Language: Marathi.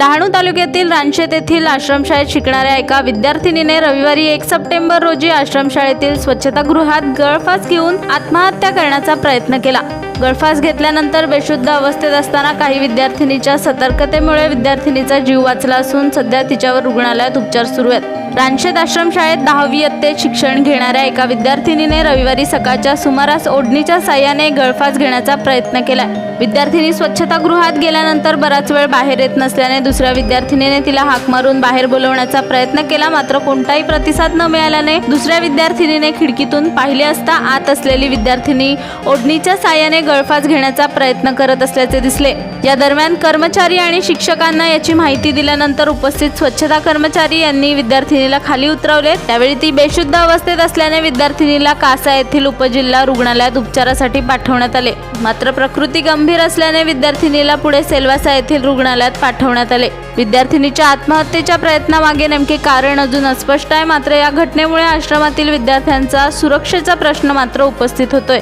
डहाणू तालुक्यातील रानशेत येथील आश्रमशाळेत शिकणाऱ्या एका विद्यार्थिनीने रविवारी एक सप्टेंबर रोजी आश्रमशाळेतील स्वच्छतागृहात गळफास घेऊन आत्महत्या करण्याचा प्रयत्न केला. गळफास घेतल्यानंतर बेशुद्ध अवस्थेत असताना काही विद्यार्थिनीच्या सतर्कतेमुळे विद्यार्थिनीचा जीव वाचला असून सध्या तिच्यावर रुग्णालयात उपचार सुरू आहेत. रानशेत आश्रमशाळेत दहावी इयत्तेत शिक्षण घेणाऱ्या एका विद्यार्थिनीने रविवारी सकाळच्या सुमारास ओढणीच्या साह्याने गळफास घेण्याचा प्रयत्न केला विद्यार्थिनी स्वच्छतागृहात गेल्यानंतर बराच वेळ बाहेर येत नसल्याने दुसऱ्या विद्यार्थिनीने तिला हाक मारून बाहेर बोलवण्याचा प्रयत्न केला मात्र कोणताही प्रतिसाद न मिळाल्याने दुसऱ्या विद्यार्थिनीने खिडकीतून पाहिले असता आत असलेली विद्यार्थिनी ओढणीच्या साह्याने गळफास घेण्याचा प्रयत्न करत असल्याचे दिसले. या दरम्यान कर्मचारी आणि शिक्षकांना याची माहिती दिल्यानंतर उपस्थित स्वच्छता कर्मचारी यांनी विद्यार्थिनीला खाली उतरवले. त्यावेळी ती बेशुद्ध अवस्थेत असल्याने विद्यार्थिनीला कासा येथील उपजिल्हा रुग्णालयात उपचारासाठी पाठवण्यात आले. मात्र प्रकृती गंभीर असल्याने विद्यार्थिनीला पुढे सेल्वासा येथील रुग्णालयात पाठवण्यात आले. विद्यार्थिनीच्या आत्महत्येच्या प्रयत्नामागे नेमके कारण अजून अस्पष्ट आहे. मात्र या घटनेमुळे आश्रमातील विद्यार्थ्यांचा सुरक्षेचा प्रश्न मात्र उपस्थित होतोय.